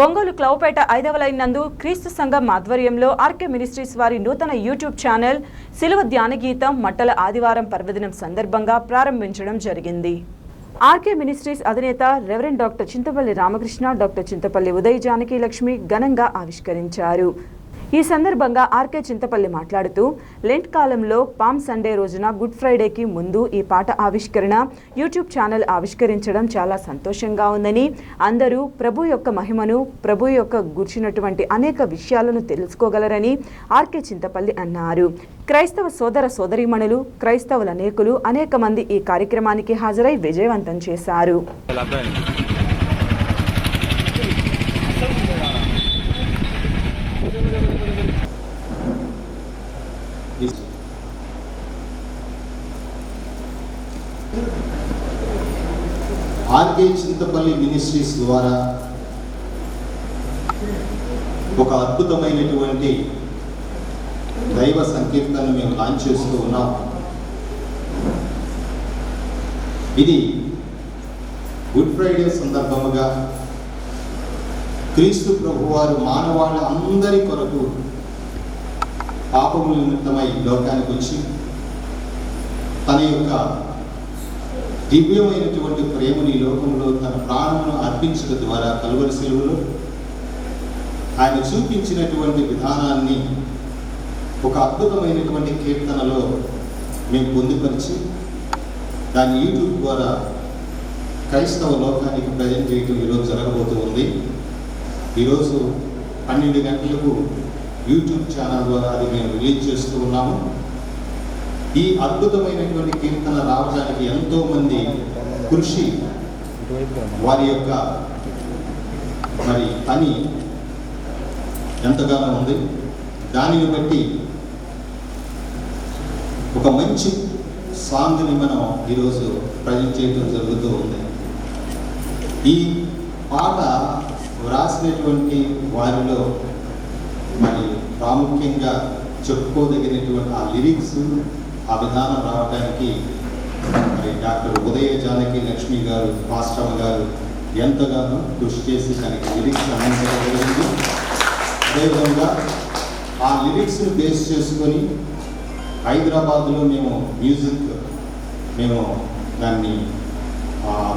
ఒంగోలు క్లౌపేట ఐదవ లైన్ నందు క్రీస్తు సంఘం ఆధ్వర్యంలో ఆర్కే మినిస్ట్రీస్ వారి నూతన యూట్యూబ్ ఛానల్ సిలువ ధ్యానగీతం మట్టల ఆదివారం పర్వదినం సందర్భంగా ప్రారంభించడం జరిగింది. ఆర్కే మినిస్ట్రీస్ అధినేత reverend doctor Chintapalli Ramakrishna doctor Chintapalli Uday Janaki Lakshmi ఘనంగా ఆవిష్కరించారు. ఈ సందర్భంగా ఆర్కే చింతపల్లి మాట్లాడుతూ లెంట్ కాలంలో పామ్ సండే రోజున గుడ్ ఫ్రైడేకి ముందు ఈ పాట ఆవిష్కరణ యూట్యూబ్ ఛానల్ ఆవిష్కరించడం చాలా సంతోషంగా ఉందని అందరూ ప్రభు యొక్క మహిమను ప్రభు యొక్క గుర్చినటువంటి అనేక విషయాలను తెలుసుకోగలరని ఆర్కే చింతపల్లి అన్నారు. క్రైస్తవ సోదర సోదరీమణులు క్రైస్తవుల అనేకులు అనేక మంది ఈ కార్యక్రమానికి హాజరై విజయవంతం చేశారు. ఆర్కే చింతపల్లి మినిస్ట్రీస్ ద్వారా ఒక అద్భుతమైనటువంటి దైవ సంకీర్తన మేము లాంచ్ చేస్తూ ఉన్నాం. ఇది గుడ్ ఫ్రైడే సందర్భముగా క్రీస్తు ప్రభువారు మానవాళ్ళ అందరి కొరకు పాపముల నిమిత్తమై లోకానికి వచ్చి తన యొక్క దివ్యమైనటువంటి ప్రేమని లోకంలో తన ప్రాణమును అర్పించడం ద్వారా కలువరి సెలవులో ఆయన చూపించినటువంటి విధానాన్ని ఒక అద్భుతమైనటువంటి కీర్తనలో మేము పొందుపరిచి దాన్ని యూట్యూబ్ ద్వారా క్రైస్తవ లోకానికి ప్రజెంట్ చేయటం ఈరోజు జరగబోతూ ఉంది. ఈరోజు పన్నెండు గంటలకు యూట్యూబ్ ఛానల్ ద్వారా అది మేము రిలీజ్ చేస్తూ ఉన్నాము. ఈ అద్భుతమైనటువంటి కీర్తన రావడానికి ఎంతో మంది కృషి వారి యొక్క మరి పని ఎంతగానో ఉంది. దానిని బట్టి ఒక మంచి సాంగ్ని మనం ఈరోజు ప్రజెంట్ చేయడం జరుగుతూ ఉంది. ఈ పాట వ్రాసినటువంటి వారిలో మరి ప్రాముఖ్యంగా చెప్పుకోదగినటువంటి ఆ లిరిక్స్ ఆ విధానం రావడానికి మరి డాక్టర్ ఉదయ జానకి లక్ష్మి గారు పాస్టమ్మ గారు ఎంతగానో కృషి చేసి దానికి లిరిక్స్ అందించగలిగింది అదేవిధంగా ఆ లిరిక్స్ని బేస్ చేసుకొని హైదరాబాద్లో మేము మ్యూజిక్ మేము దాన్ని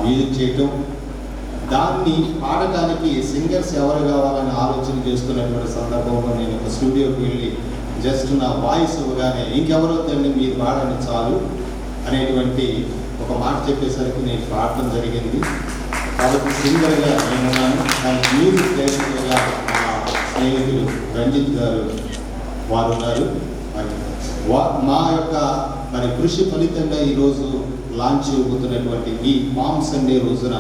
మ్యూజిక్ చేయటం దాన్ని పాడటానికి సింగర్స్ ఎవరు కావాలని ఆలోచన చేస్తున్నటువంటి సందర్భంలో నేను ఒక స్టూడియోకి వెళ్ళి జస్ట్ నా వాయిస్ ఇవ్వగానే ఇంకెవరో తండ్రి మీరు పాడండి చాలు అనేటువంటి ఒక మాట చెప్పేసరికి నేను పాడటం జరిగింది. కాబట్టి సింగర్గా నేనున్నాను. దానికి మ్యూజిక్ డైరెక్టర్గా మా స్నేహితులు రంజిత్ గారు వారు ఉన్నారు. మరి వా మా యొక్క మరి కృషి ఫలితంగా ఈరోజు లాంచ్ అవుతున్నటువంటి ఈ పామ్ సండే రోజున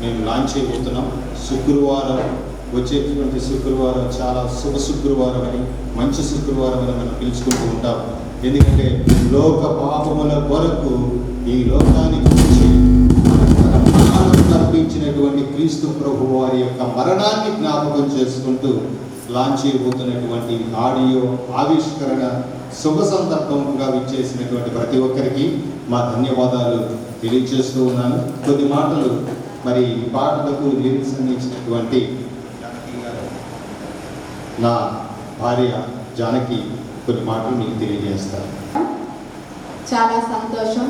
మేము లాంచ్ చేయబోతున్నాం. శుక్రవారం వచ్చేటువంటి శుక్రవారం చాలా శుభ శుక్రవారం అని మంచి శుక్రవారం అని మనం పిలుచుకుంటూ ఉంటాం. ఎందుకంటే లోక పాపముల కొరకు ఈ లోకానికి వచ్చి క్రీస్తు ప్రభు వారి యొక్క మరణాన్ని జ్ఞాపకం చేసుకుంటూ లాంచ్ చేయబోతున్నటువంటి ఆడియో ఆవిష్కరణ శుభ సందర్భంగా విచ్చేసినటువంటి ప్రతి ఒక్కరికి మా ధన్యవాదాలు తెలియజేస్తూ ఉన్నాను. కొద్ది మాటలు మరి ఈ పాటలకు లిరిక్స్ అందించినటువంటి జానకి నా భార్య జానకి కొన్ని మాటలు మీకు తెలియజేస్తాను చాలా సంతోషం.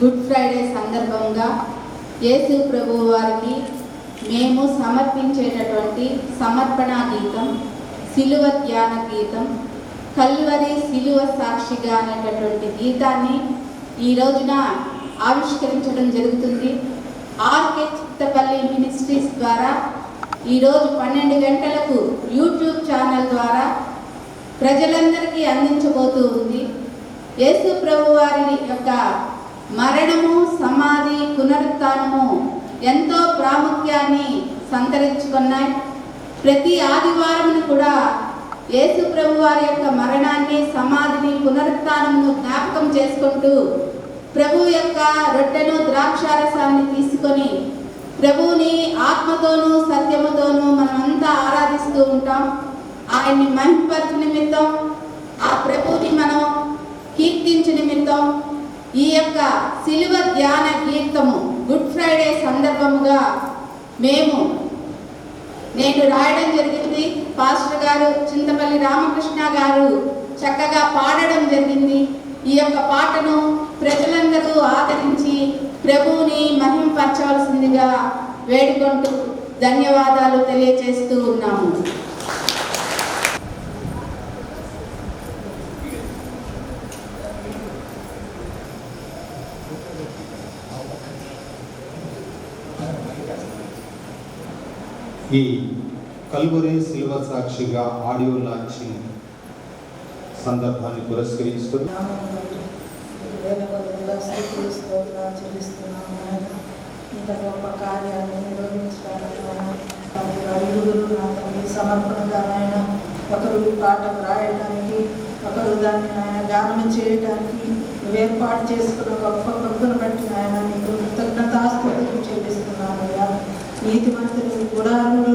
గుడ్ ఫ్రైడే సందర్భంగా యేసు ప్రభు వారికి మేము సమర్పించేటటువంటి సమర్పణ గీతం సిలువ ధ్యాన గీతం కల్వరి సిలువ సాక్షిగా అనేటటువంటి గీతాన్ని ఈ రోజున ఆవిష్కరించడం జరుగుతుంది. ఆర్కే చిత్తపల్లి మినిస్ట్రీస్ ద్వారా ఈరోజు పన్నెండు గంటలకు యూట్యూబ్ ఛానల్ ద్వారా ప్రజలందరికీ అందించబోతూ ఉంది. యేసు ప్రభు వారి యొక్క మరణము సమాధి పునరుత్నము ఎంతో ప్రాముఖ్యాన్ని సంతరించుకున్నాయి. ప్రతి ఆదివారం కూడా యేసు ప్రభు వారి యొక్క మరణాన్ని సమాధిని పునరుత్నమును జ్ఞాపకం చేసుకుంటూ ప్రభు యొక్క రొట్టెను ద్రాక్షారసాన్ని తీసుకొని ప్రభువుని ఆత్మతోనూ సత్యముతోనూ మనమంతా ఆరాధిస్తూ ఉంటాం. ఆయన్ని మహింపరచు నిమిత్తం ఆ ప్రభువుని మనం కీర్తించు నిమిత్తం ఈ యొక్క శిలువ ధ్యాన కీర్తము గుడ్ ఫ్రైడే సందర్భముగా మేము నేను రాయడం జరిగింది. పాస్టర్ గారు చింతపల్లి రామకృష్ణ గారు చక్కగా పాడడం జరిగింది. ఈ యొక్క పాటను ప్రజలందరూ ఆదరించి ప్రభువుని మహిమపరచవలసిందిగా వేడుకుంటూ ధన్యవాదాలు తెలియజేస్తూ ఉన్నాము. ఈ కల్వరి శిల్వ సాక్షిగా ఆడియో లాంచింగ్ సందర్భాన్ని పురస్కరించుకుని వేదపదంగా స్తోత్రాలు చెల్లిస్తున్నాము నాయన ఇంత గొప్ప కార్యాన్ని నిర్వహించడానికి ఐదుగురు నా తండ్రి సమర్పణగా నాయన ఒకరు పాట రాయడానికి ఒకరు దాన్ని నాయన గానం చేయడానికి ఏర్పాటు చేసుకున్న గొప్ప భక్తులు బట్టి నాయన నీకు కృతజ్ఞతాస్తుతులు చెల్లిస్తున్నాను అయ్యా నీతిమంతుని గుడారుల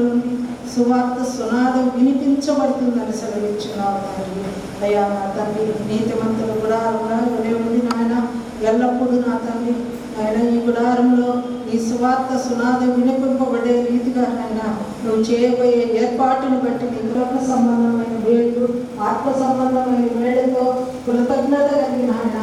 సువార్త సునాదం వినిపించబడుతుందని సెలవిచ్చున్నావు తండ్రి. అయ్యా నా తండ్రి నీతిమంతులు గుడారుగా ఉంది నాయన ఎల్లప్పుడూ నా తండ్రి ఆయన ఈ గుడారంలో ఈ సువార్త సునాద వినిపింపబడే రీతిగా ఆయన నువ్వు చేయబోయే ఏర్పాటును బట్టి నీ గృహ సంబంధమైన వేడు ఆత్మ సంబంధమైన వేడుతో కృతజ్ఞత కలిగిన ఆయన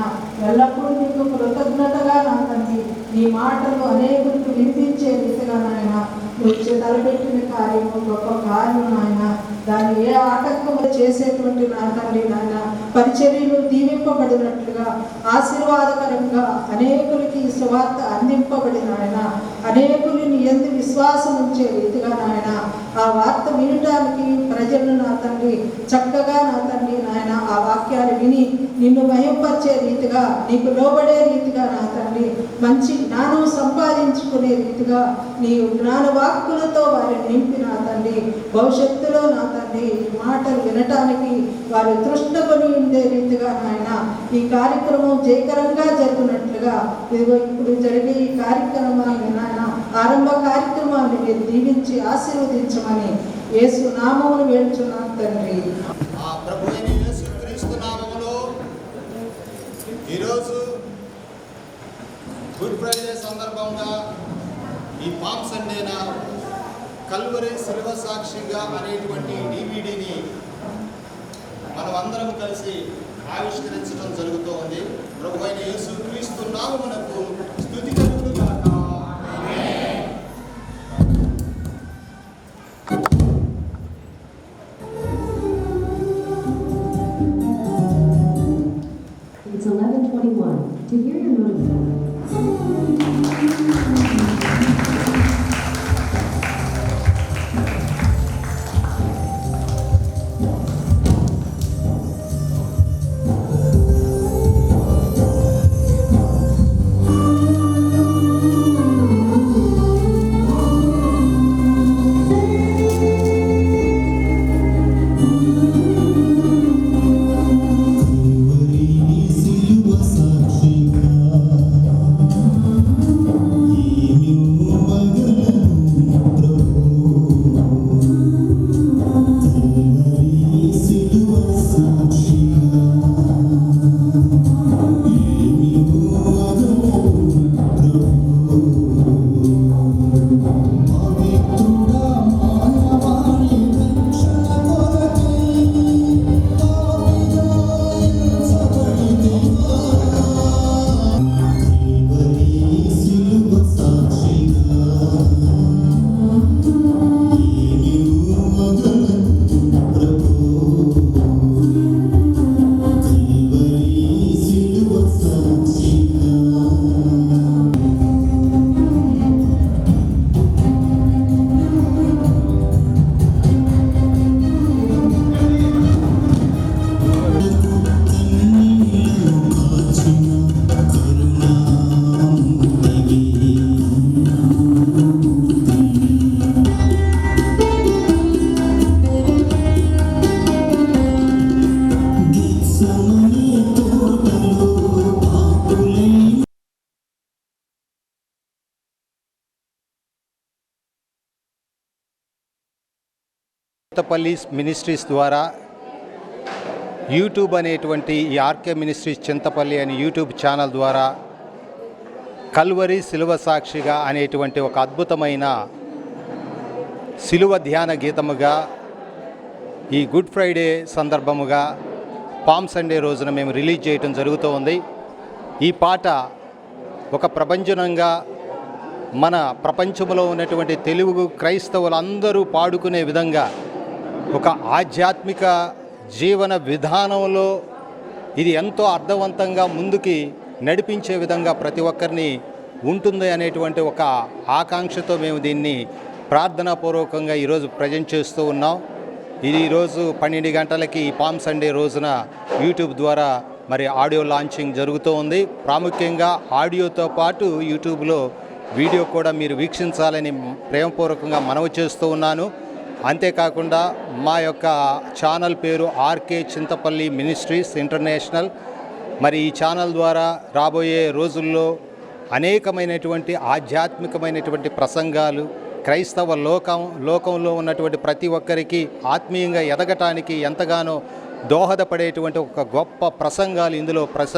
ఎల్లప్పుడూ నీకు కృతజ్ఞతగా నా తండ్రి నీ మాటలు అనేకులకు వినిపించే రీతిగా నాయన నువ్వు తలపెట్టిన కార్యము గొప్ప కార్యం నాయన. దాన్ని ఏ ఆటంకం చేసేటువంటి నా తండ్రి నాయన పరిచర్యలు దీవింపబడినట్లుగా ఆశీర్వాదకరంగా అనేకులకి ఈ సువార్త అందింపబడిన ఆయన అనేకులని ఎందు విశ్వాసం ఉంచే రీతిగా నాయన ఆ వార్త వినటానికి ప్రజలను నా తండ్రి చక్కగా నా తండ్రి నాయన ఆ వాక్యాలు విని నిన్ను భయంపరిచే రీతిగా నీకు లోబడే రీతిగా నా తండ్రి మంచి జ్ఞానం సంపాదించుకునే రీతిగా నీ జ్ఞాన వాక్కులతో వారిని నింపి నా తండ్రి భవిష్యత్తులో నా తండ్రి ఈ మాటలు వినటానికి వారు తృష్ణకొని ఉండే రీతిగా నాయన ఈ కార్యక్రమం జయకరంగా జరుగునట్లుగా ఇదిగో ఇప్పుడు జరిగే ఈ కార్యక్రమాన్ని నాయన ఆరంభ కార్యక్రమాన్ని మీరు దీవించి ఆశీర్వదించమని యేసు నామమును వేడుచున్నాను తండ్రి. ఈరోజు గుడ్ ఫ్రైడే సందర్భంగా ఈ పాప్ సండేన కల్వరి శిల్వ సాక్షిగా అనేటువంటి డివిడిని మనం అందరం కలిసి ఆవిష్కరించడం జరుగుతూ ఉంది ప్రభు అయిన యేసుక్రీస్తు నామమునకు స్తుతి కలుగుగాక It's 11:21. To hear your notice. Kothapalli ministries ద్వారా యూట్యూబ్ అనేటువంటి ఈ ఆర్కే మినిస్ట్రీస్ చింతపల్లి అనే యూట్యూబ్ ఛానల్ ద్వారా కల్వరి శిలువ సాక్షిగా అనేటువంటి ఒక అద్భుతమైన శిలువ ధ్యాన గీతముగా ఈ గుడ్ ఫ్రైడే సందర్భముగా పామ్ సండే రోజున మేము రిలీజ్ చేయటం జరుగుతూ ఉంది. ఈ పాట ఒక ప్రపంచనంగా మన ప్రపంచంలో ఉన్నటువంటి తెలుగు క్రైస్తవులందరూ పాడుకునే విధంగా ఒక ఆధ్యాత్మిక జీవన విధానంలో ఇది ఎంతో అర్థవంతంగా ముందుకి నడిపించే విధంగా ప్రతి ఒక్కరిని ఉంటుంది అనేటువంటి ఒక ఆకాంక్షతో మేము దీన్ని ప్రార్థనాపూర్వకంగా ఈరోజు ప్రజెంట్ చేస్తూ ఉన్నాం. ఇది ఈరోజు పన్నెండు గంటలకి ఈ పామ్ సండే రోజున యూట్యూబ్ ద్వారా మరి ఆడియో లాంచింగ్ జరుగుతూ ఉంది. ప్రాముఖ్యంగా ఆడియోతో పాటు యూట్యూబ్లో వీడియో కూడా మీరు వీక్షించాలని ప్రేమపూర్వకంగా మనవి చేస్తూ ఉన్నాను. అంతేకాకుండా మా యొక్క ఛానల్ పేరు ఆర్కే చింతపల్లి మినిస్ట్రీస్ ఇంటర్నేషనల్. మరి ఈ ఛానల్ ద్వారా రాబోయే రోజుల్లో అనేకమైనటువంటి ఆధ్యాత్మికమైనటువంటి ప్రసంగాలు క్రైస్తవ లోకం లోకంలో ఉన్నటువంటి ప్రతి ఒక్కరికి ఆత్మీయంగా ఎదగటానికి ఎంతగానో దోహదపడేటువంటి ఒక గొప్ప ప్రసంగాలు ఇందులో ప్రస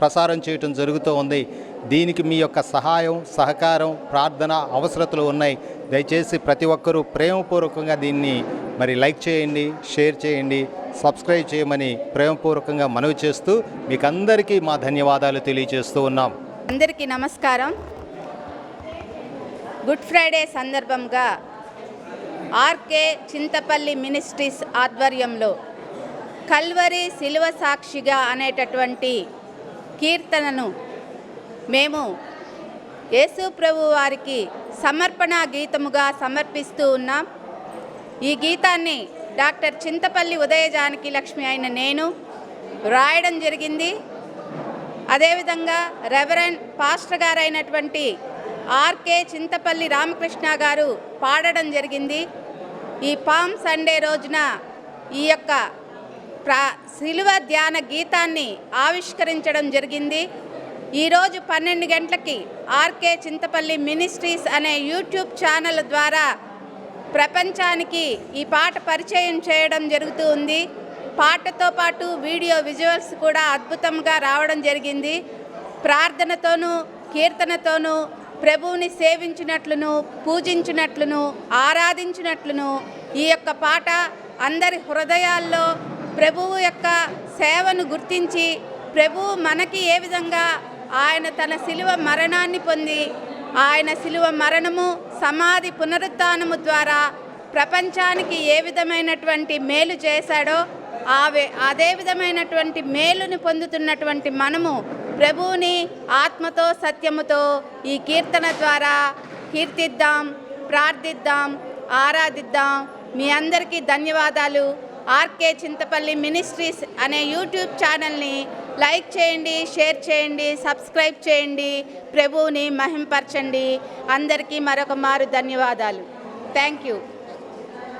ప్రసారం చేయటం జరుగుతూ ఉంది. దీనికి మీ యొక్క సహాయం సహకారం ప్రార్థన అవసరతలు ఉన్నాయి. దయచేసి ప్రతి ఒక్కరూ ప్రేమపూర్వకంగా దీన్ని మరి లైక్ చేయండి షేర్ చేయండి సబ్స్క్రైబ్ చేయమని ప్రేమపూర్వకంగా మనవి చేస్తూ మీకు అందరికీ మా ధన్యవాదాలు తెలియజేస్తూ ఉన్నాం. అందరికీ నమస్కారం. గుడ్ ఫ్రైడే సందర్భంగా ఆర్కే చింతపల్లి మినిస్ట్రీస్ ఆధ్వర్యంలో కల్వరి శిలువ సాక్షిగా అనేటటువంటి కీర్తనను మేము యేసు ప్రభు వారికి సమర్పణ గీతముగా సమర్పిస్తూ ఉన్నాం. ఈ గీతాన్ని డాక్టర్ చింతపల్లి ఉదయ జానకి లక్ష్మి అయిన నేను రాయడం జరిగింది. అదేవిధంగా రెవరెండ్ పాస్టర్ గారైనటువంటి ఆర్కే చింతపల్లి రామకృష్ణ గారు పాడడం జరిగింది. ఈ పామ్ సండే రోజున ఈ యొక్క ప్రా శిలువ ధ్యాన గీతాన్ని ఆవిష్కరించడం జరిగింది. ఈరోజు పన్నెండు గంటలకి ఆర్కే చింతపల్లి మినిస్ట్రీస్ అనే యూట్యూబ్ ఛానల్ ద్వారా ప్రపంచానికి ఈ పాట పరిచయం చేయడం జరుగుతూ ఉంది. పాటతో పాటు వీడియో విజువల్స్ కూడా అద్భుతంగా రావడం జరిగింది. ప్రార్థనతోనూ కీర్తనతోనూ ప్రభువుని సేవించినట్లును పూజించినట్లును ఆరాధించినట్లును ఈ యొక్క పాట అందరి హృదయాల్లో ప్రభువు యొక్క సేవను గుర్తించి ప్రభువు మనకి ఏ విధంగా ఆయన తన శిలువ మరణాన్ని పొంది ఆయన శిలువ మరణము సమాధి పునరుత్నము ద్వారా ప్రపంచానికి ఏ విధమైనటువంటి మేలు చేశాడో ఆ అదే విధమైనటువంటి మేలుని పొందుతున్నటువంటి మనము ప్రభువుని ఆత్మతో సత్యముతో ఈ కీర్తన ద్వారా కీర్తిద్దాం ప్రార్థిద్దాం ఆరాధిద్దాం. మీ అందరికీ ధన్యవాదాలు. ఆర్కే చింతపల్లి మినిస్ట్రీస్ అనే యూట్యూబ్ ఛానల్ని లైక్ చేయండి షేర్ చేయండి సబ్స్క్రైబ్ చేయండి ప్రభువుని మహింపరచండి. అందరికీ మరొక మారు ధన్యవాదాలు. Thank you.